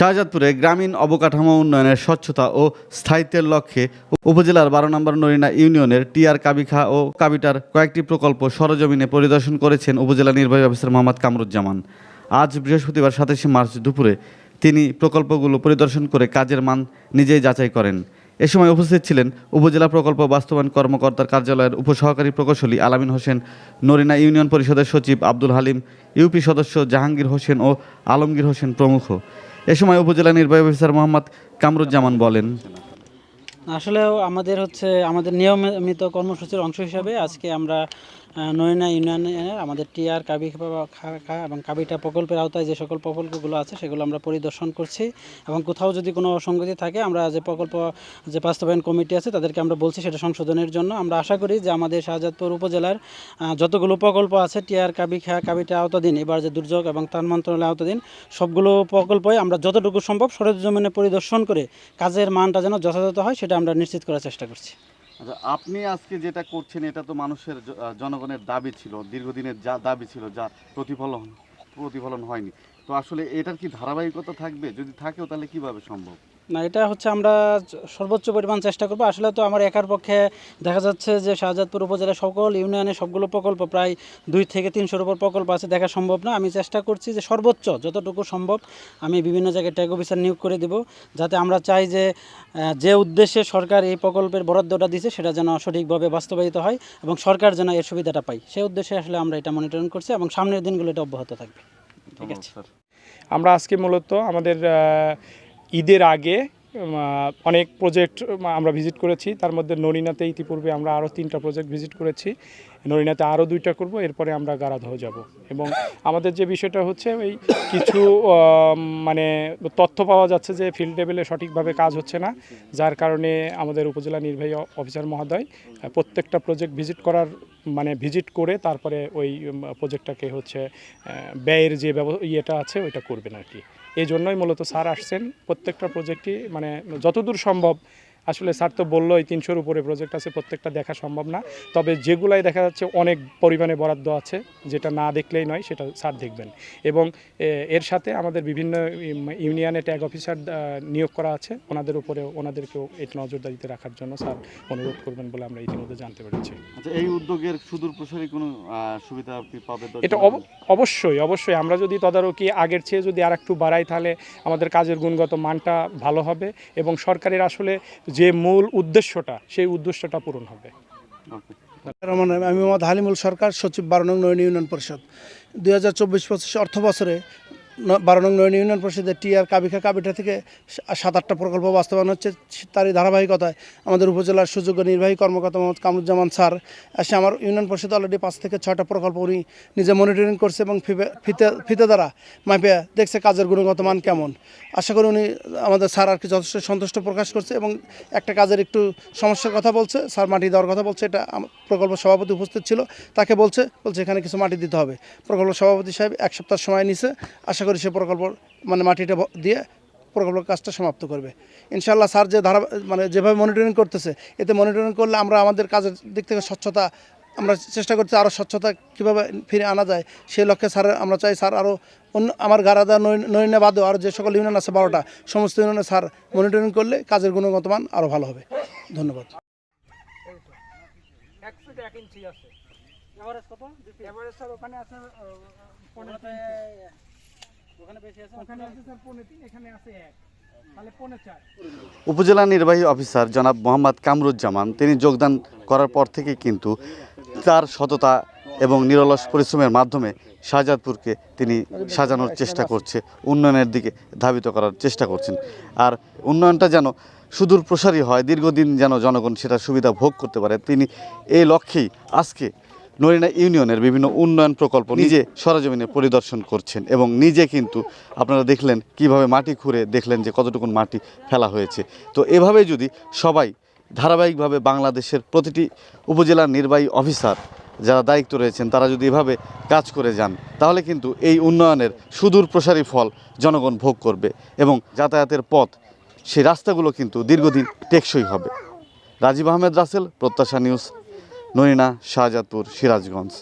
শাহজাদপুরে গ্রামীণ অবকাঠামো উন্নয়নের স্বচ্ছতা ও স্থায়িত্বের লক্ষ্যে উপজেলার বারো নম্বর নরিনা ইউনিয়নের টিআর কাবিখা ও কাবিটার কয়েকটি প্রকল্প সরজমিনে পরিদর্শন করেছেন উপজেলা নির্বাহী অফিসার মোহাম্মদ কামরুজ্জামান। আজ বৃহস্পতিবার সাতাশে মার্চ দুপুরে তিনি প্রকল্পগুলো পরিদর্শন করে কাজের মান নিজেই যাচাই করেন। এ সময় উপস্থিত ছিলেন উপজেলা প্রকল্প বাস্তবায়ন কর্মকর্তার কার্যালয়ের উপসহকারী প্রকৌশলী আলামিন হোসেন, নরিনা ইউনিয়ন পরিষদের সচিব আব্দুল হালিম, ইউপি সদস্য জাহাঙ্গীর হোসেন ও আলমগীর হোসেন প্রমুখ। এ সময় উপজেলা নির্বাহী অফিসার মোহাম্মদ কামরুজ্জামান বলেন। আসলে আমাদের হচ্ছে, আমাদের নিয়মিত কর্মসূচির অংশ হিসাবে আজকে আমরা নয়না ইউনিয়নের আমাদের টিআর কাবি এবং কাবিটা প্রকল্পের আওতায় যে সকল প্রকল্পগুলো আছে সেগুলো আমরা পরিদর্শন করছি এবং কোথাও যদি কোনো অসঙ্গতি থাকে আমরা যে প্রকল্প, যে বাস্তবায়ন কমিটি আছে তাদেরকে আমরা বলছি সেটা সংশোধনের জন্য। আমরা আশা করি যে আমাদের শাহজাদপুর উপজেলার যতগুলো প্রকল্প আছে টিআর কাবি খা, কাবিটা আওতাধীন, এবার যে দুর্যোগ এবং ত্রাণ মন্ত্রণালয় আওতাধীন, সবগুলো প্রকল্পই আমরা যতটুকু সম্ভব সরেজমিনে পরিদর্শন করে কাজের মানটা যেন যথাযথ হয় সেটা আমরা নিশ্চিত করার চেষ্টা করছি। আচ্ছা আপনি আজকে যেটা করছেন, এটা তো মানুষের জনগণের দাবি ছিল, দীর্ঘদিনের যা দাবি ছিল, যা প্রতিফলন প্রতিফলন হয়নি। তো আসলে এটার কি ধারাবাহিকতা থাকবে? যদি থাকেও তাহলে কীভাবে সম্ভব? না এটা হচ্ছে আমরা সর্বোচ্চ পরিমাণ চেষ্টা করব। আসলে তো আমার একার পক্ষে দেখা যাচ্ছে যে শাহজাদপুর উপজেলার সকল ইউনিয়নে সবগুলো প্রকল্প প্রায় দুই থেকে তিনশোর উপর প্রকল্প আছে দেখা সম্ভব না। আমি চেষ্টা করছি যে সর্বোচ্চ যতটুকু সম্ভব আমি বিভিন্ন জায়গায় ট্যাগ অফিসার নিয়োগ করে দিব যাতে আমরা চাই যে যে উদ্দেশ্যে সরকার এই প্রকল্পের বরাদ্দটা দিচ্ছে সেটা যেন সঠিকভাবে বাস্তবায়িত হয় এবং সরকার যেন এর সুবিধাটা পায়। সেই উদ্দেশ্যে আসলে আমরা এটা মনিটরিং করছি এবং সামনের দিনগুলো এটা অব্যাহত থাকবে। ঠিক আছে? স্যার। আমরা আজকে মূলত আমাদের ঈদের আগে অনেক প্রজেক্ট আমরা ভিজিট করেছি। তার মধ্যে নরিনাতে ইতিপূর্বে আমরা আরও তিনটা প্রজেক্ট ভিজিট করেছি। নরিনাতে আরও দুইটা করব, এরপরে আমরা গারাধহ যাব। এবং আমাদের যে বিষয়টা হচ্ছে, ওই কিছু মানে তথ্য পাওয়া যাচ্ছে যে ফিল্ড লেভেলে সঠিকভাবে কাজ হচ্ছে না। যার কারণে আমাদের উপজেলা নির্বাহী অফিসার মহোদয় প্রত্যেকটা প্রজেক্ট ভিজিট করার মানে ভিজিট করে তারপরে ওই প্রজেক্টটাকে হচ্ছে ব্যয়ের যে ইয়েটা আছে, ওইটা করবেন আর কি। এই জন্যই মূলত স্যার আসছেন। প্রত্যেকটা প্রজেক্টই মানে যতদূর সম্ভব আসলে স্যার তো বলল এই তিনশোর উপরে প্রজেক্ট আছে প্রত্যেকটা দেখা সম্ভব না। তবে যেগুলাই দেখা যাচ্ছে অনেক পরিমাণে বরাদ্দ আছে যেটা না দেখলেই নয় সেটা স্যার দেখবেন। এবং এর সাথে আমাদের বিভিন্ন ইউনিয়নে ট্যাগ অফিসার নিয়োগ করা আছে। ওনাদের উপরে ওনাদেরকেও এটা নজরদারিতে রাখার জন্য স্যার অনুরোধ করবেন বলে আমরা ইতিমধ্যে জানতে পেরেছি। আচ্ছা এই উদ্যোগের সুদূর প্রসারী কোনো সুবিধা পাবেন এটা অব- অবশ্যই অবশ্যই। আমরা যদি তদারকি আগের চেয়ে যদি আর একটু বাড়াই তাহলে আমাদের কাজের গুণগত মানটা ভালো হবে। এবং সরকারের আসলে যে মূল উদ্দেশ্যটা সেই উদ্দেশ্যটা পূরণ হবে। রহমান আমি মোহাম্মদ হালিমুল সরকার সচিব বারো নং নয়ন ইউনিয়ন পরিষদ দুই হাজার চব্বিশ পঁচিশ অর্থ বছরে বারো নং নয়ন ইউনিয়ন পরিষদের টিআর কাবিখা কাবিটা থেকে সাত আটটা প্রকল্প বাস্তবায়ন হচ্ছে তারই ধারাবাহিকতায়। আমাদের উপজেলার সুযোগ্য নির্বাহী কর্মকর্তা মোহাম্মদ কামরুজ্জামান স্যার এসে আমার ইউনিয়ন পরিষদ অলরেডি পাঁচ থেকে ছয়টা প্রকল্প উনি নিজে মনিটরিং করছে এবং ফিতে ফিতে দ্বারা মাপে দেখছে কাজের গুণগত মান কেমন। আশা করি উনি আমাদের স্যার আর কি যথেষ্ট সন্তুষ্ট প্রকাশ করছে এবং একটা কাজের একটু সমস্যার কথা বলছে, স্যার মাটি দেওয়ার কথা বলছে, এটা প্রকল্প সভাপতি উপস্থিত ছিল, তাকে বলছে বলছে এখানে কিছু মাটি দিতে হবে। প্রকল্প সভাপতি সাহেব এক সপ্তাহ সময় নিছে, আশা করি সে প্রকল্প মানে মাটিটা দিয়ে প্রকল্প কাজটা সমাপ্ত করবে। ইনশাল্লাহ স্যার যে ধারা মানে যেভাবে মনিটরিং করতেছে এতে মনিটরিং করলে আমরা আমাদের কাজের দিক থেকে স্বচ্ছতা আমরা চেষ্টা করছি আরও স্বচ্ছতা কীভাবে ফিরে আনা যায়। সেই লক্ষ্যে স্যার আমরা চাই স্যার আরও অন্য আমার গারাদা নয়নে বাদেও আর যে সকল ইউনিয়ন আছে বারোটা সমস্ত ইউনিয়নে স্যার মনিটরিং করলে কাজের গুণগত মান আরও ভালো হবে। ধন্যবাদ। উপজেলা নির্বাহী অফিসার জনাব মোহাম্মদ কামরুজ্জামান তিনি যোগদান করার পর থেকে কিন্তু তার সততা এবং নিরলস পরিশ্রমের মাধ্যমে শাহজাদপুরকে তিনি সাজানোর চেষ্টা করছে উন্নয়নের দিকে ধাবিত করার চেষ্টা করছেন। আর উন্নয়নটা যেন সুদূর প্রসারী হয় দীর্ঘদিন যেন জনগণ সেটা সুবিধা ভোগ করতে পারে তিনি এই লক্ষ্যেই আজকে নরিনা ইউনিয়নের বিভিন্ন উন্নয়ন প্রকল্প নিজে সরজমিনে পরিদর্শন করছেন এবং নিজে কিন্তু আপনারা দেখলেন কীভাবে মাটি খুঁড়ে দেখলেন যে কতটুকু মাটি ফেলা হয়েছে। তো এভাবে যদি সবাই ধারাবাহিকভাবে বাংলাদেশের প্রতিটি উপজেলার নির্বাহী অফিসার যারা দায়িত্ব রয়েছেন তারা যদি এভাবে কাজ করে যান তাহলে কিন্তু এই উন্নয়নের সুদূর প্রসারী ফল জনগণ ভোগ করবে এবং যাতায়াতের পথ সেই রাস্তাগুলো কিন্তু দীর্ঘদিন টেকসই হবে। রাজীব আহমেদ রাসেল প্রত্যাশা নিউজ নরিনা শাহজাদপুর সিরাজগঞ্জ।